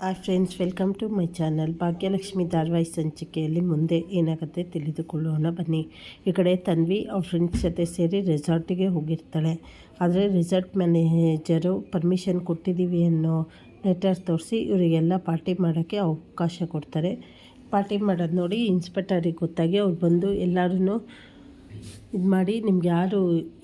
Hi friends welcome to my channel Bhagyalakshmi ಧಾರವಾಹಿ ಸಂಚಿಕೆಯಲ್ಲಿ ಮುಂದೆ ಏನಾಗುತ್ತೆ ತಿಳಿದುಕೊಳ್ಳೋಣ ಬನ್ನಿ ಈ ಕಡೆ ತನ್ವಿ ಅವ್ರ ಫ್ರೆಂಡ್ಸ್ ಜೊತೆ ಸೇರಿ ರೆಸಾರ್ಟಿಗೆ ಹೋಗಿರ್ತಾಳೆ ಆದರೆ ರೆಸಾರ್ಟ್ ಮ್ಯಾನೇಜರು ಪರ್ಮಿಷನ್ ಕೊಟ್ಟಿದ್ದೀವಿ ಅನ್ನೋ ಲೆಟರ್ ತೋರಿಸಿ ಇವರಿಗೆಲ್ಲ ಪಾರ್ಟಿ ಮಾಡೋಕ್ಕೆ ಅವಕಾಶ ಕೊಡ್ತಾರೆ ಪಾರ್ಟಿ ಮಾಡೋದು ನೋಡಿ ಇನ್ಸ್ಪೆಕ್ಟರಿಗೆ ಗೊತ್ತಾಗಿ ಅವ್ರು ಬಂದು ಎಲ್ಲರೂ ಇದು ಮಾಡಿ ನಿಮ್ಗೆ ಯಾರು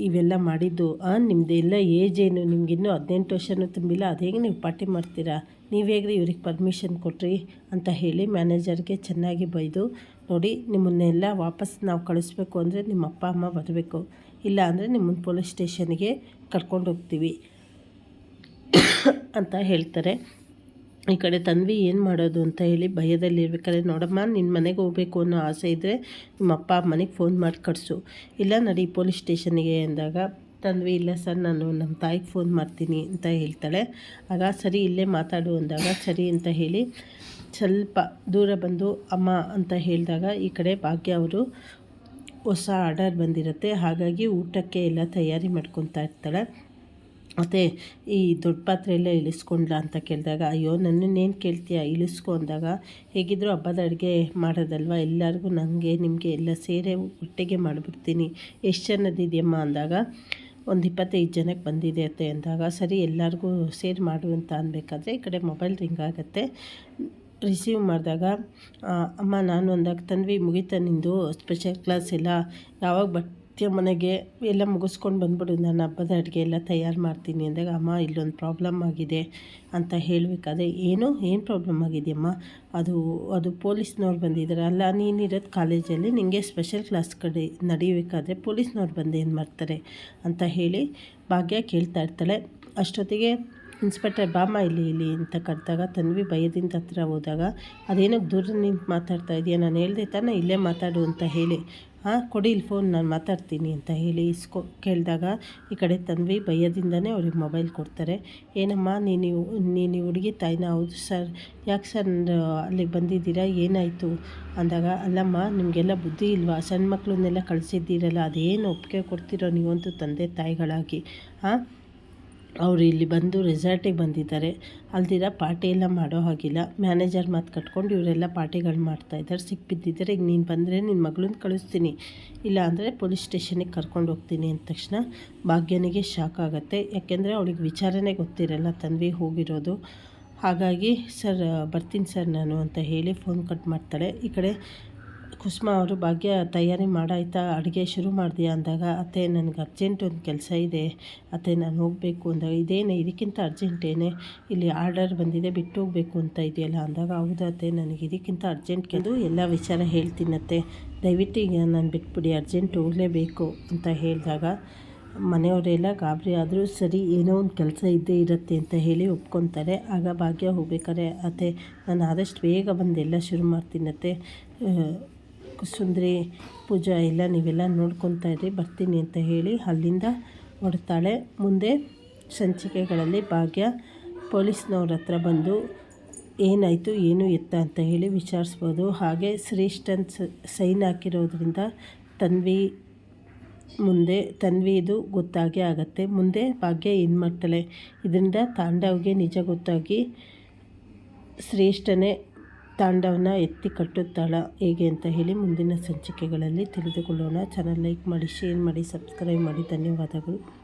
ಇವೆಲ್ಲ ಮಾಡಿದ್ದು ನಿಮ್ಮದು ಎಲ್ಲ ಏಜ್ ಏನು? ನಿಮ್ಗೆ ಇನ್ನೂ ಹದಿನೆಂಟು ವರ್ಷನೂ ತುಂಬಿಲ್ಲ, ಅದು ಹೇಗೆ ನೀವು ಪಾರ್ಟಿ ಮಾಡ್ತೀರಾ? ನೀವು ಹೇಗ್ರಿ ಇವ್ರಿಗೆ ಪರ್ಮಿಷನ್ ಕೊಟ್ರಿ ಅಂತ ಹೇಳಿ ಮ್ಯಾನೇಜರ್ಗೆ ಚೆನ್ನಾಗಿ ಬೈದು, ನೋಡಿ ನಿಮ್ಮನ್ನೆಲ್ಲ ವಾಪಸ್ ನಾವು ಕಳಿಸ್ಬೇಕು ಅಂದರೆ ನಿಮ್ಮ ಅಪ್ಪ, ಅಮ್ಮ ಬರಬೇಕು. ಇಲ್ಲ ಅಂದರೆ ನಿಮ್ಮನ್ನು ಪೊಲೀಸ್ ಸ್ಟೇಷನ್ಗೆ ಕರ್ಕೊಂಡು ಹೋಗ್ತೀವಿ ಅಂತ ಹೇಳ್ತಾರೆ. ಈ ಕಡೆ ತನ್ವಿ ಏನು ಮಾಡೋದು ಅಂತ ಹೇಳಿ ಭಯದಲ್ಲಿರ್ಬೇಕಾದ್ರೆ, ನೋಡಮ್ಮ ನಿನ್ನ ಮನೆಗೆ ಹೋಗಬೇಕು ಅನ್ನೋ ಆಸೆ ಇದ್ದರೆ ನಿಮ್ಮ ಅಪ್ಪ ಅಮ್ಮನಿಗೆ ಫೋನ್ ಮಾಡಿ ಕಳಿಸು. ಇಲ್ಲ ನಡಿ ಪೊಲೀಸ್ ಸ್ಟೇಷನ್ಗೆ ಅಂದಾಗ, ತನ್ವಿ, ಇಲ್ಲ ಸರ್, ನಾನು ನಮ್ಮ ತಾಯಿಗೆ ಫೋನ್ ಮಾಡ್ತೀನಿ ಅಂತ ಹೇಳ್ತಾಳೆ. ಆಗ ಸರಿ, ಇಲ್ಲೇ ಮಾತಾಡು ಅಂದಾಗ, ಸರಿ ಅಂತ ಹೇಳಿ ಸ್ವಲ್ಪ ದೂರ ಬಂದು, ಅಮ್ಮ ಅಂತ ಹೇಳಿದಾಗ ಈ ಕಡೆ ಭಾಗ್ಯ ಅವರು ಹೊಸ ಆರ್ಡರ್ ಬಂದಿರುತ್ತೆ. ಹಾಗಾಗಿ ಊಟಕ್ಕೆ ಎಲ್ಲ ತಯಾರಿ ಮಾಡ್ಕೊತಾ ಇರ್ತಾಳೆ. ಮತ್ತು ಈ ದೊಡ್ಡ ಪಾತ್ರೆ ಎಲ್ಲ ಇಳಿಸ್ಕೊಂಡ್ಲಾ ಅಂತ ಕೇಳಿದಾಗ, ಅಯ್ಯೋ, ನನ್ನನ್ನೇನು ಕೇಳ್ತೀಯ? ಇಳಿಸ್ಕೊ ಅಂದಾಗ ಹೇಗಿದ್ದರೂ ಹಬ್ಬದ ಅಡುಗೆ ಮಾಡೋದಲ್ವ? ಎಲ್ಲರಿಗೂ ನನಗೆ ನಿಮಗೆ ಎಲ್ಲ ಸೇರೆ ಒಟ್ಟಿಗೆ ಮಾಡಿಬಿಡ್ತೀನಿ. ಎಷ್ಟು ಜನದಿದೆಯಮ್ಮ ಅಂದಾಗ, ಒಂದು ಇಪ್ಪತ್ತೈದು ಜನಕ್ಕೆ ಬಂದಿದೆ ಅತ್ತೆ ಅಂದಾಗ, ಸರಿ, ಎಲ್ಲರಿಗೂ ಸೇರ್ ಮಾಡು ಅಂತ ಅನ್ಬೇಕಾದ್ರೆ, ಈ ಕಡೆ ಮೊಬೈಲ್ ರಿಂಗ್ ಆಗುತ್ತೆ. ರಿಸೀವ್ ಮಾಡಿದಾಗ ಅಮ್ಮ, ನಾನು ಅಂದಾಗ ತನ್ವಿ ಮುಗಿತ ನಿಂದು? ಸ್ಪೆಷಲ್ ಕ್ಲಾಸ್ ಎಲ್ಲ? ಯಾವಾಗ ಬಟ್ ಮನೆಗೆ ಎಲ್ಲ ಮುಗಿಸ್ಕೊಂಡು ಬಂದ್ಬಿಡು, ನಾನು ಹಬ್ಬದ ಅಡುಗೆ ಎಲ್ಲ ತಯಾರು ಮಾಡ್ತೀನಿ ಅಂದಾಗ, ಅಮ್ಮ, ಇಲ್ಲೊಂದು ಪ್ರಾಬ್ಲಮ್ ಆಗಿದೆ ಅಂತ ಹೇಳಬೇಕಾದ್ರೆ, ಏನು? ಏನು ಪ್ರಾಬ್ಲಮ್ ಆಗಿದೆಯಮ್ಮ ಅದು ಅದು ಪೊಲೀಸ್ನವ್ರು ಬಂದಿದ್ದಾರೆ ಅಲ್ಲ ನೀನಿರೋದು ಕಾಲೇಜಲ್ಲಿ ನಿಮಗೆ ಸ್ಪೆಷಲ್ ಕ್ಲಾಸ್ ಕಡೆ ನಡೀಬೇಕಾದ್ರೆ ಪೊಲೀಸ್ನವ್ರು ಬಂದು ಏನು ಮಾಡ್ತಾರೆ? ಅಂತ ಹೇಳಿ ಭಾಗ್ಯ ಕೇಳ್ತಾ ಇರ್ತಾಳೆ. ಅಷ್ಟೊತ್ತಿಗೆ ಇನ್ಸ್ಪೆಕ್ಟರ್ ಬಾಮ ಇಲ್ಲಿ ಇಲ್ಲಿ ಅಂತ ಕರೆದಾಗ, ತನ್ವಿ ಭಯದಿಂದ ಹತ್ರ ಹೋದಾಗ, ಅದೇನೋ ದೂರ ನಿಂತು ಮಾತಾಡ್ತಾ ಇದೆಯಾ? ನಾನು ಹೇಳಿದೆ ತಾನೇ ಇಲ್ಲೇ ಮಾತಾಡು ಅಂತ ಹೇಳಿ ಹಾಂ, ಕೊಡಿ ಇಲ್ಲಿ ಫೋನ್ ನಾನು ಮಾತಾಡ್ತೀನಿ ಅಂತ ಹೇಳಿ ಇಸ್ಕೊ, ಕೇಳಿದಾಗ ಈ ಕಡೆ ತನ್ವಿ ಭಯದಿಂದನೇ ಅವ್ರಿಗೆ ಮೊಬೈಲ್ ಕೊಡ್ತಾರೆ. ಏನಮ್ಮ, ನೀನು ನೀನು ಹುಡುಗಿ ತಾಯಿನ ಹೌದು ಸರ್. ಯಾಕೆ ಸರ್ ಅಲ್ಲಿಗೆ ಬಂದಿದ್ದೀರಾ? ಏನಾಯಿತು? ಅಂದಾಗ, ಅಲ್ಲಮ್ಮ, ನಿಮಗೆಲ್ಲ ಬುದ್ಧಿ ಇಲ್ವಾ? ಸಣ್ಣ ಮಕ್ಕಳನ್ನೆಲ್ಲ ಕಳಿಸಿದ್ದೀರಲ್ಲ, ಅದೇನು ಒಪ್ಪಿಗೆ ಕೊಡ್ತಿರೋ ನೀವಂತೂ ತಂದೆ ತಾಯಿಗಳಾಗಿ. ಹಾಂ? ಅವರು ಇಲ್ಲಿ ಬಂದು ರೆಸಾರ್ಟಿಗೆ ಬಂದಿದ್ದಾರೆ. ಅಲ್ದಿರ ಪಾರ್ಟಿ ಎಲ್ಲ ಮಾಡೋ ಹಾಗಿಲ್ಲ. ಮ್ಯಾನೇಜರ್ ಮಾತು ಕಟ್ಕೊಂಡು ಇವರೆಲ್ಲ ಪಾರ್ಟಿಗಳು ಮಾಡ್ತಾಯಿದ್ದಾರೆ ಸಿಕ್ಬಿದ್ದಿದ್ದಾರೆ ಈಗ ನೀನು ಬಂದರೆ ನಿನ್ನ ಮಗಳನ್ನ ಕಳಿಸ್ತೀನಿ. ಇಲ್ಲ ಅಂದರೆ ಪೊಲೀಸ್ ಸ್ಟೇಷನಿಗೆ ಕರ್ಕೊಂಡು ಹೋಗ್ತೀನಿ ಅಂದ ತಕ್ಷಣ ಭಾಗ್ಯನಿಗೆ ಶಾಕ್ ಆಗುತ್ತೆ. ಯಾಕೆಂದರೆ ಅವಳಿಗೆ ವಿಚಾರನೇ ಗೊತ್ತಿರಲ್ಲ ತನ್ವಿ ಹೋಗಿರೋದು. ಹಾಗಾಗಿ, ಸರ್, ಬರ್ತೀನಿ ಸರ್ ನಾನು ಅಂತ ಹೇಳಿ ಫೋನ್ ಕಟ್ ಮಾಡ್ತಾಳೆ. ಈ ಕಡೆ ಕುಸುಮ ಅವರು ಭಾಗ್ಯ ತಯಾರಿ ಮಾಡಾಯ್ತಾ, ಅಡುಗೆ ಶುರು ಮಾಡಿದೆಯಾ ಅಂದಾಗ, ಅತ್ತೆ, ನನಗೆ ಅರ್ಜೆಂಟ್ ಒಂದು ಕೆಲಸ ಇದೆ. ಅತ್ತೆ, ನಾನು ಹೋಗಬೇಕು ಅಂದಾಗ ಇದೇನೇ, ಇದಕ್ಕಿಂತ ಅರ್ಜೆಂಟೇನೆ ಇಲ್ಲಿ ಆರ್ಡರ್ ಬಂದಿದೆ, ಬಿಟ್ಟು ಹೋಗಬೇಕು ಅಂತ ಇದೆಯಲ್ಲ? ಅಂದಾಗ, ಹೌದಾ ಅತ್ತೆ, ನನಗೆ ಇದಕ್ಕಿಂತ ಅರ್ಜೆಂಟ್ ಕೆಂದು ಎಲ್ಲ ವಿಚಾರ ಹೇಳ್ತೀನತ್ತೆ ದಯವಿಟ್ಟು ಈಗ ನಾನು ಬಿಟ್ಬಿಡಿ ಅರ್ಜೆಂಟ್ ಹೋಗಲೇಬೇಕು, ಅಂತ ಹೇಳಿದಾಗ, ಮನೆಯವರೆಲ್ಲ ಗಾಬರಿ ಆದರೂ ಸರಿ ಏನೋ ಒಂದು ಕೆಲಸ ಇದ್ದೇ ಇರುತ್ತೆ ಅಂತ ಹೇಳಿ ಒಪ್ಕೊತಾರೆ. ಆಗ ಭಾಗ್ಯ ಹೋಗ್ಬೇಕಾದ್ರೆ, ಅತ್ತೆ, ನಾನು ಆದಷ್ಟು ಬೇಗ ಬಂದು ಎಲ್ಲ ಶುರು ಮಾಡ್ತೀನತ್ತೆ ಸುಂದರಿ ಪೂಜಾ ಎಲ್ಲ ನೀವೆಲ್ಲ ನೋಡ್ಕೊತಾ ಇರಿ, ಬರ್ತೀನಿ ಅಂತ ಹೇಳಿ ಅಲ್ಲಿಂದ ಹೊಡ್ತಾಳೆ ಮುಂದೆ ಸಂಚಿಕೆಗಳಲ್ಲಿ ಭಾಗ್ಯ ಪೊಲೀಸ್ನವ್ರ ಹತ್ರ ಬಂದು, ಏನಾಯಿತು, ಏನು ಎತ್ತ ಅಂತ ಹೇಳಿ ವಿಚಾರಿಸ್ಬೋದು. ಹಾಗೆ ಶ್ರೇಷ್ಠನ್ ಸೈನ್ ಹಾಕಿರೋದ್ರಿಂದ ತನ್ವಿ ಮುಂದೆ, ತನ್ವಿದು ಗೊತ್ತಾಗಿ ಆಗುತ್ತೆ. ಮುಂದೆ ಭಾಗ್ಯ ಏನು ಮಾಡ್ತಾಳೆ ಇದರಿಂದ ತಾಂಡವ್ಗೆ ನಿಜ ಗೊತ್ತಾಗಿ ಶ್ರೇಷ್ಠನೇ ತಾಂಡವನ ಎತ್ತಿ ಕಟ್ಟುತ್ತಾಳ. ಹೇಗೆ ಅಂತ ಹೇಳಿ ಮುಂದಿನ ಸಂಚಿಕೆಗಳಲ್ಲಿ ತಿಳಿದುಕೊಳ್ಳೋಣ. ಚಾನಲ್ ಲೈಕ್ ಮಾಡಿ ಶೇರ್ ಮಾಡಿ ಸಬ್ಸ್ಕ್ರೈಬ್ ಮಾಡಿ. ಧನ್ಯವಾದಗಳು.